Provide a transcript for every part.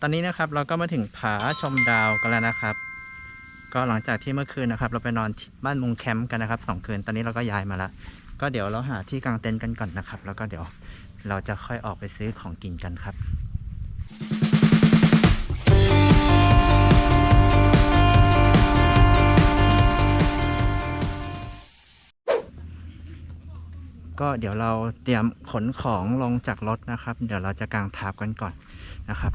ตอนนี้นะครับเราก็มาถึงผาชมดาวกันแล้วนะครับ ก็หลังจากที่เมื่อคืนนะครับ เราไปนอนบ้านมุงแคมป์กันนะครับสองคืนตอนนี้เราก็ย้ายมาแล้วก็เดี๋ยวเราหาที่กางเต็นท์กันก่อนนะครับ แล้วก็เดี๋ยวเราจะค่อยออกไปซื้อของกินกันครับ ก็เดี๋ยวเราเตรียมขนของลงจากรถนะครับ เดี๋ยวเราจะกางทาบกันก่อนนะครับ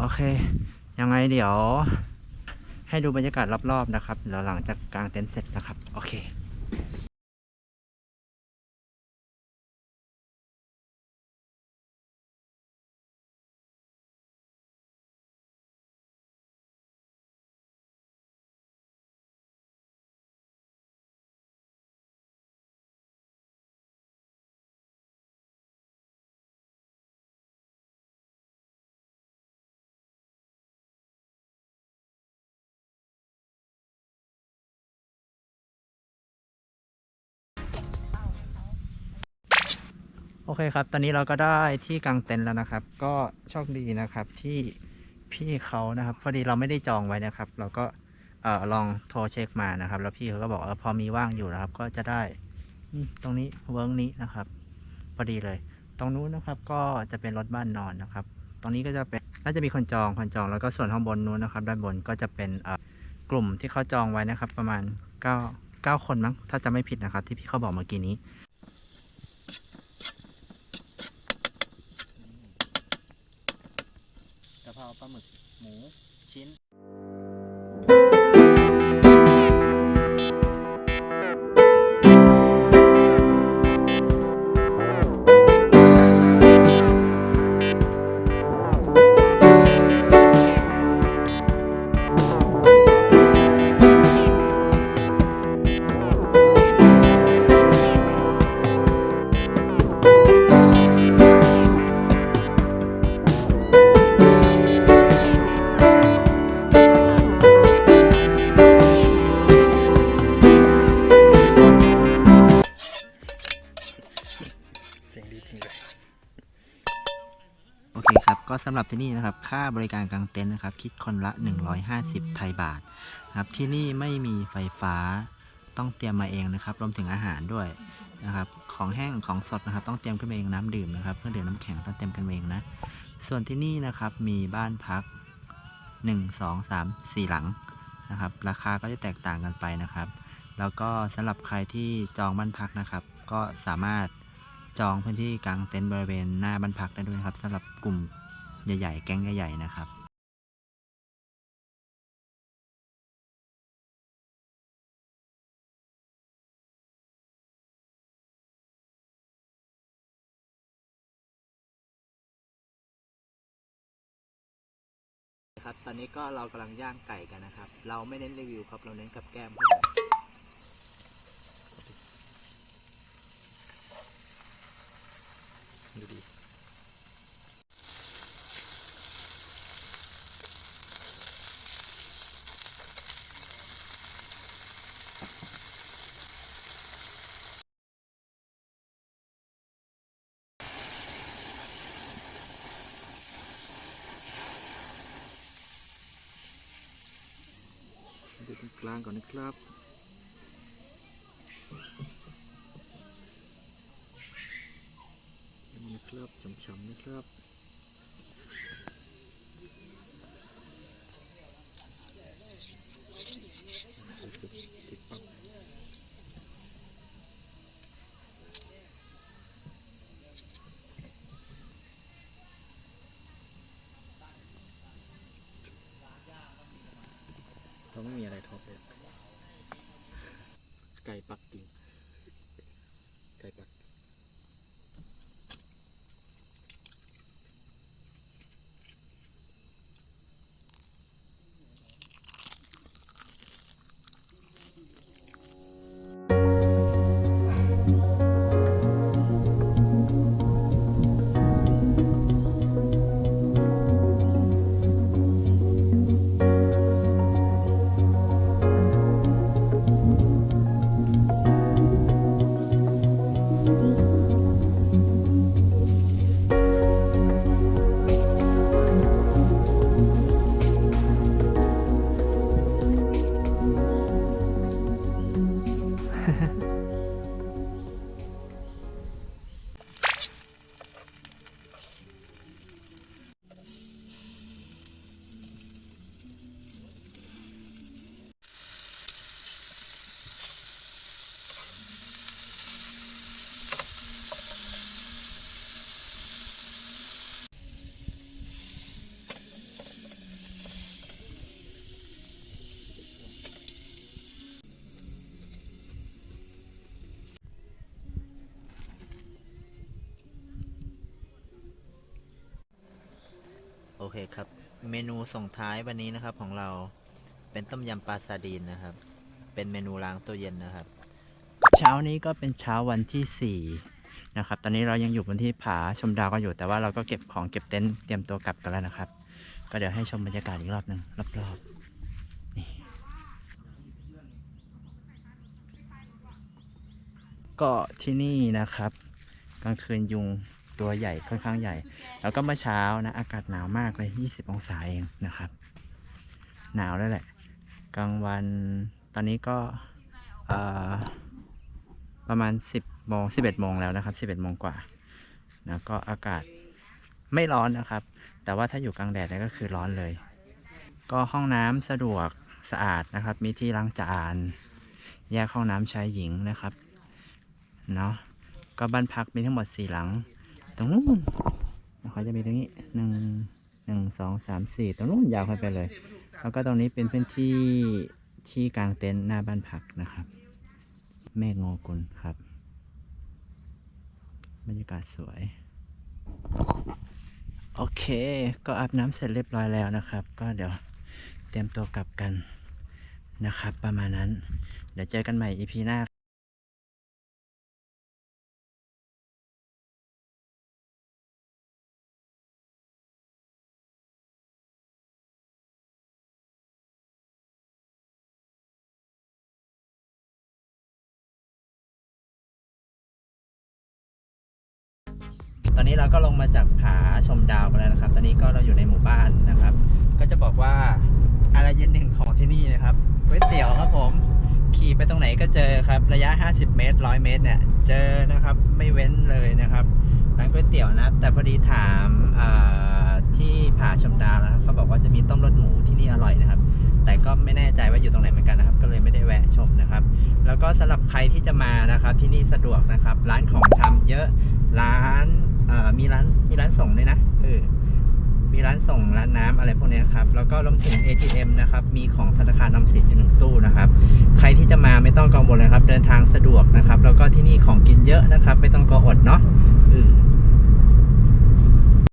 โอเค ยังไงเดี๋ยว ให้ดูบรรยากาศรอบๆนะครับเดี๋ยวหลังจากกางเต็นท์เสร็จนะครับ โอเค โอเคครับ ตอนนี้เราก็ได้ที่กางเต็นท์แล้วนะครับ ก็โชคดีนะครับที่พี่เขานะครับ พอดีเราไม่ได้จองไว้นะครับ เราก็เอ่อลองโทรเช็คมานะครับ แล้วพี่เขาก็บอกว่าพอมีว่างอยู่นะครับ ก็จะได้ตรงนี้เวิร์กนี้นะครับ พอดีเลย ตรงนู้นนะครับก็จะเป็นรถบ้านนอนนะครับ ตรงนี้ก็จะเป็นน่าจะมีคนจองคนจองแล้วก็ส่วนข้างบนนู้นนะครับ ด้านบนก็จะเป็นเอ่อกลุ่มที่เขาจองไว้นะครับ ประมาณ9 9คนมั้งถ้าจะไม่ผิดนะครับ ที่พี่เขาบอกเมื่อกี้นี้ กะเพราปลา หมึกหมูชิ้น จริงเลยโอเคครับ ก็สำหรับที่นี่นะครับ ค่าบริการกลางเต็นท์นะครับ คิดคนละ 150 ไทยบาทนะครับ ที่นี่ไม่มีไฟฟ้าต้องเตรียมมาเองนะครับ รวมถึงอาหารด้วยนะครับ ของแห้งของสดนะครับ ต้องเตรียมขึ้นเองน้ำดื่มนะครับ เครื่องดื่มน้ำแข็งต้องเตรียมกันเองนะ ส่วนที่นี่นะครับ มีบ้านพัก 1 2 3 4 หลังนะครับ ราคาก็จะแตกต่างกันไปนะครับ แล้วก็สำหรับใครที่จองบ้านพักนะครับ ก็สามารถ จองพื้นที่กลางเต็นท์บริเวณหน้าบ้านพักได้ด้วยครับสำหรับกลุ่มใหญ่ ๆ แก๊งใหญ่ๆนะครับครับตอนนี้ก็เรากำลังย่างไก่กันนะครับ เราไม่เน้นรีวิวครับ เราเน้นกับแก้มครับ ดูตรงกลางก่อนนะครับนี่นะครับช้ำๆนะครับ ติดปั๊บ เราไม่มีอะไรท็อปเลย ไก่ปักกิ่ง เคครับ เมนูส่งท้ายวันนี้นะครับของเราเป็นต้มยำปลาซาดีนนะครับ เป็นเมนูล้างตู้เย็นนะครับ เช้านี้ก็เป็นเช้าวันที่ 4 นะครับ ตอนนี้เรายังอยู่บนที่ผาชมดาวกันอยู่ แต่ว่าเราก็เก็บของเก็บเต็นท์เตรียมตัวกลับกันแล้วนะครับ ก็เดี๋ยวให้ชมบรรยากาศอีกรอบหนึ่งรอบๆนี่ก็ที่นี่นะครับ กลางคืนยุง ตัวใหญ่ค่อนข้างใหญ่ แล้วก็เมื่อเช้านะ อากาศหนาวมากเลย 20 องศาเองนะครับ หนาวแล้วแหละ กลางวันตอนนี้ก็ประมาณ 10โมง11โมงแล้วนะครับ 11โมงกว่านะก็อากาศไม่ร้อนนะครับ แต่ว่าถ้าอยู่กลางแดดเนี่ยก็คือร้อนเลย ก็ห้องน้ำสะดวกสะอาดนะครับ มีที่ล้างจาน แยกห้องน้ำชายหญิงนะครับ เนาะ ก็บ้านพักมีทั้งหมดสี่หลัง ตรงนู้นเขาจะมีตรงนี้หนึ่งหนึ่งสองสามสี่ตรงนู้นยาวขึ้นไปเลย แล้วก็ตรงนี้เป็นพื้นที่ที่กลางเต็นท์หน้าบ้านพักนะครับเมฆโงกุลครับ บรรยากาศสวย โอเค ก็อาบน้ำเสร็จเรียบร้อยแล้วนะครับ ก็เดี๋ยวเตรียมตัวกลับกันนะครับ ประมาณนั้น เดี๋ยวเจอกันใหม่ EP หน้า ตอนนี้เราก็ลงมาจากผาชมดาวกันแล้วนะครับ ตอนนี้ก็เราอยู่ในหมู่บ้านนะครับ ก็จะบอกว่าอะไรเย็นหนึ่งของที่นี่นะครับก๋วยเตี๋ยวครับผม ขี่ไปตรงไหนก็เจอครับระยะ 50 เมตร 100 เมตรเนี่ยเจอนะครับไม่เว้นเลยนะครับร้านก๋วยเตี๋ยวนับแต่พอดีถามที่ผาชมดาวนะครับเขาบอกว่าจะมีต้มรสหมูที่นี่อร่อยนะครับ แต่ก็ไม่แน่ใจว่าอยู่ตรงไหนเหมือนกันนะครับ ก็เลยไม่ได้แวะชมนะครับ แล้วก็สำหรับใครที่จะมานะครับที่นี่สะดวกนะครับ ร้านของชำเยอะร้าน มีร้านมีร้านส่งด้วยนะเออมีร้านส่งร้านน้ำอะไรพวกนี้ครับ แล้วก็รวมถึง ATM นะครับ มีของธนาคารนำสินอยู่หนึ่งตู้นะครับ ใครที่จะมาไม่ต้องกังวลเลยครับ เดินทางสะดวกนะครับ แล้วก็ที่นี่ของกินเยอะนะครับ ไม่ต้องกออดเนาะอือ